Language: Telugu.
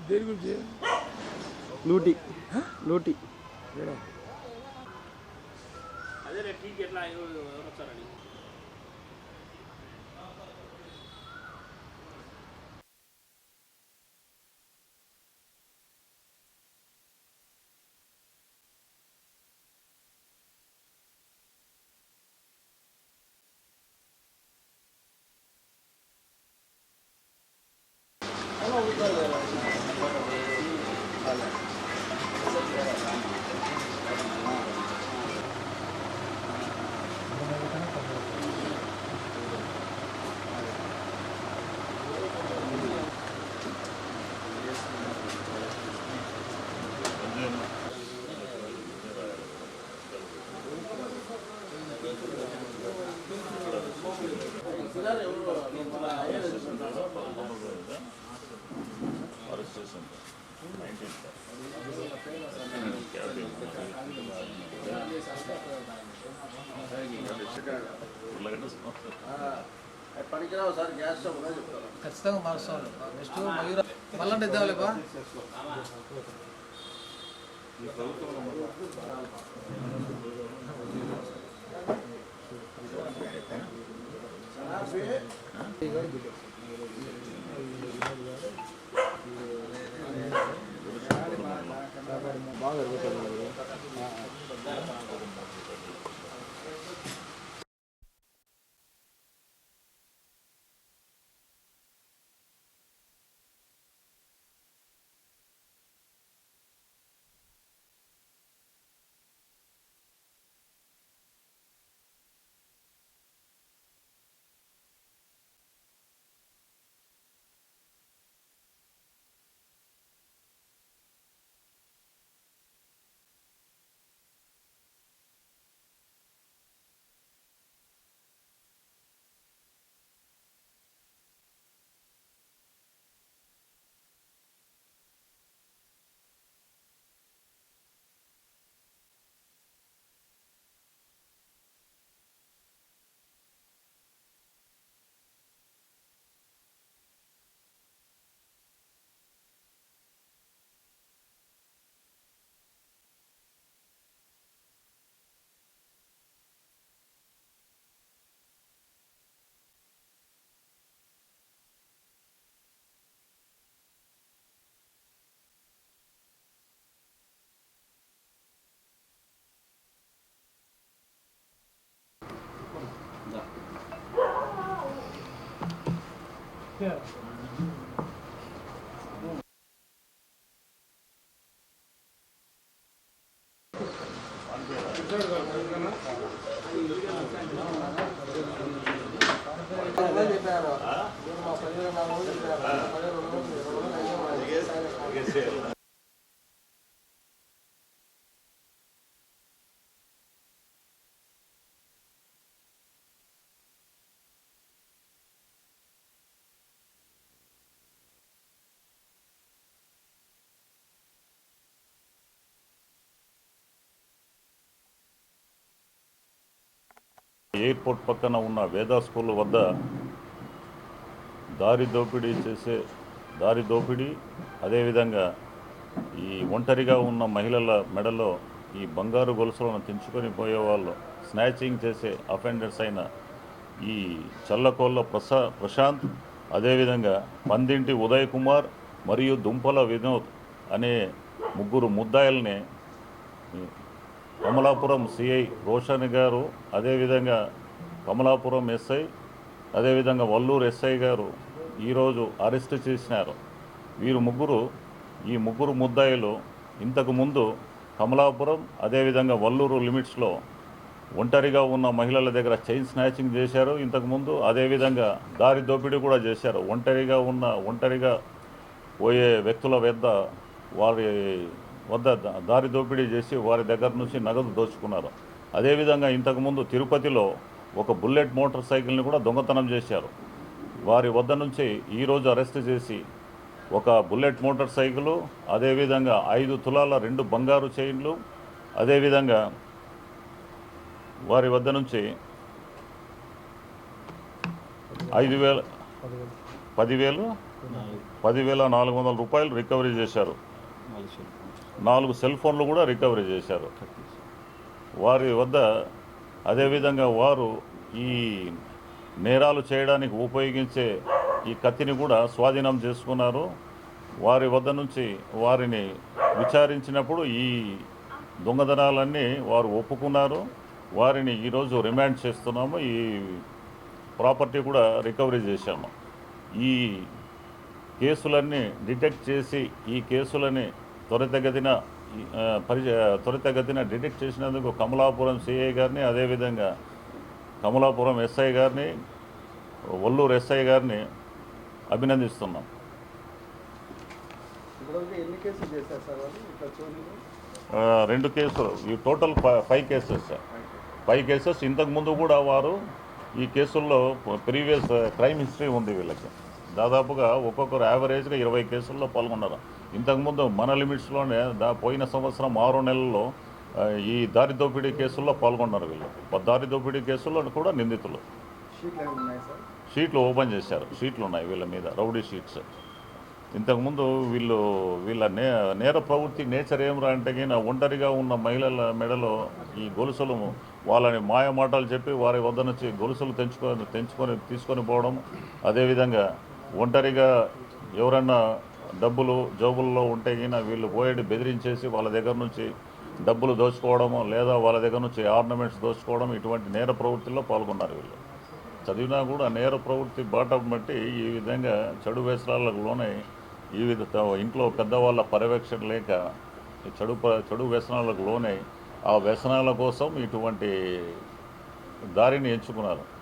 దేని గురించి? లూటి. లూటి. ఏడా? పనికిరావు సార్ గ్యాస్ స్టవ్ ఖచ్చితంగా మారుస్తాను నెక్స్ట్ మయూర మళ్ళీ ఇద్దాంలేపా బాగా జరుగుతుంది చెప్పారు ఎయిర్పోర్ట్ పక్కన ఉన్న వేదా స్కూల్ వద్ద దారి దోపిడీ చేసే దారి దోపిడీ అదేవిధంగా ఈ ఒంటరిగా ఉన్న మహిళల మెడలో ఈ బంగారు గొలుసులను తెంచుకొని పోయేవాళ్ళు స్నాచింగ్ చేసే అఫెండర్స్ అయిన ఈ చల్లకోళ్ళ ప్రసా ప్రశాంత్ అదేవిధంగా పందింటి ఉదయ్ కుమార్ మరియు దుంపల వినోద్ అనే ముగ్గురు ముద్దాయిల్ని కమలాపురం సిఐ రోషన్ గారు అదేవిధంగా కమలాపురం ఎస్ఐ అదేవిధంగా వల్లూరు ఎస్ఐ గారు ఈరోజు అరెస్ట్ చేసినారు. వీరు ముగ్గురు ఈ ముగ్గురు ముద్దాయిలు ఇంతకుముందు కమలాపురం అదేవిధంగా వల్లూరు లిమిట్స్లో ఒంటరిగా ఉన్న మహిళల దగ్గర చైన్ స్నాచింగ్ చేశారు. ఇంతకుముందు అదేవిధంగా దారి దోపిడీ కూడా చేశారు. ఒంటరిగా ఉన్న ఒంటరిగా పోయే వ్యక్తుల వద్ద వారి వద్ద దారి దోపిడీ చేసి వారి దగ్గర నుంచి నగదు దోచుకున్నారు. అదేవిధంగా ఇంతకుముందు తిరుపతిలో ఒక బుల్లెట్ మోటార్ సైకిల్ని కూడా దొంగతనం చేశారు. వారి వద్ద నుంచి ఈరోజు అరెస్ట్ చేసి ఒక బుల్లెట్ మోటార్ సైకిలు అదేవిధంగా ఐదు తులాల రెండు బంగారు చైన్లు అదేవిధంగా వారి వద్ద నుంచి ఐదు వేల పదివేలు పదివేల నాలుగు వందల రూపాయలు రికవరీ చేశారు. నాలుగు సెల్ ఫోన్లు కూడా రికవరీ చేశారు. వారి వద్ద అదేవిధంగా వారు ఈ నేరాలు చేయడానికి ఉపయోగించే ఈ కత్తిని కూడా స్వాధీనం చేసుకున్నారు. వారి వద్ద నుంచి వారిని విచారించినప్పుడు ఈ దొంగతనాలన్నీ వారు ఒప్పుకున్నారు. వారిని ఈరోజు రిమాండ్ చేస్తున్నాము. ఈ ప్రాపర్టీ కూడా రికవరీ చేశాము. ఈ కేసులన్నీ డిటెక్ట్ చేసి ఈ కేసులని త్వరితగతిన పరి త్వరితగతిన డిటెక్ట్ చేసినందుకు కమలాపురం సిఐ గారిని అదేవిధంగా కమలాపురం ఎస్ఐ గారిని ఒల్లూరు ఎస్ఐ గారిని అభినందిస్తున్నాం. రెండు కేసులు. ఈ టోటల్ ఫై- five cases. Sir five cases. ఇంతకుముందు కూడా వారు ఈ కేసుల్లో ప్రీవియస్ క్రైమ్ హిస్టరీ ఉంది వీళ్ళకి. దాదాపుగా ఒక్కొక్కరు యావరేజ్గా ఇరవై కేసుల్లో పాల్గొన్నారు. ఇంతకుముందు మన లిమిట్స్లోనే దా పోయిన సంవత్సరం ఆరు నెలల్లో ఈ దారి దోపిడీ కేసుల్లో పాల్గొన్నారు వీళ్ళు. దారి దోపిడీ కేసుల్లో కూడా నిందితులు. షీట్లు ఓపెన్ చేశారు. షీట్లు ఉన్నాయి వీళ్ళ మీద రౌడీ షీట్స్. ఇంతకుముందు వీళ్ళు వీళ్ళ నే నేర ప్రవృత్తి నేచర్ ఏమిరా అంటే గిన ఒంటరిగా ఉన్న మహిళల మెడలో ఈ గొలుసులు వాళ్ళని మాయ మాటలు చెప్పి వారి వద్ద నుంచి గొలుసులు తెంచుకొని తెంచుకొని తీసుకొని పోవడం అదేవిధంగా ఒంటరిగా ఎవరన్నా డబ్బులు జోబుల్లో ఉంటే గిన వీళ్ళు పోయేటి బెదిరించేసి వాళ్ళ దగ్గర నుంచి డబ్బులు దోచుకోవడము లేదా వాళ్ళ దగ్గర నుంచి ఆర్నమెంట్స్ దోచుకోవడం ఇటువంటి నేర ప్రవృత్తిలో పాల్గొన్నారు వీళ్ళు. చదివినా కూడా నేర ప్రవృత్తి బాట బట్టి ఈ విధంగా చెడు వ్యసనాలకు లోనై ఈ విధ ఇంట్లో పెద్దవాళ్ళ పర్యవేక్షణ లేక చెడు ప- చెడు వ్యసనాలకు లోనై ఆ వ్యసనాల కోసం ఇటువంటి దారిని ఎంచుకున్నారు.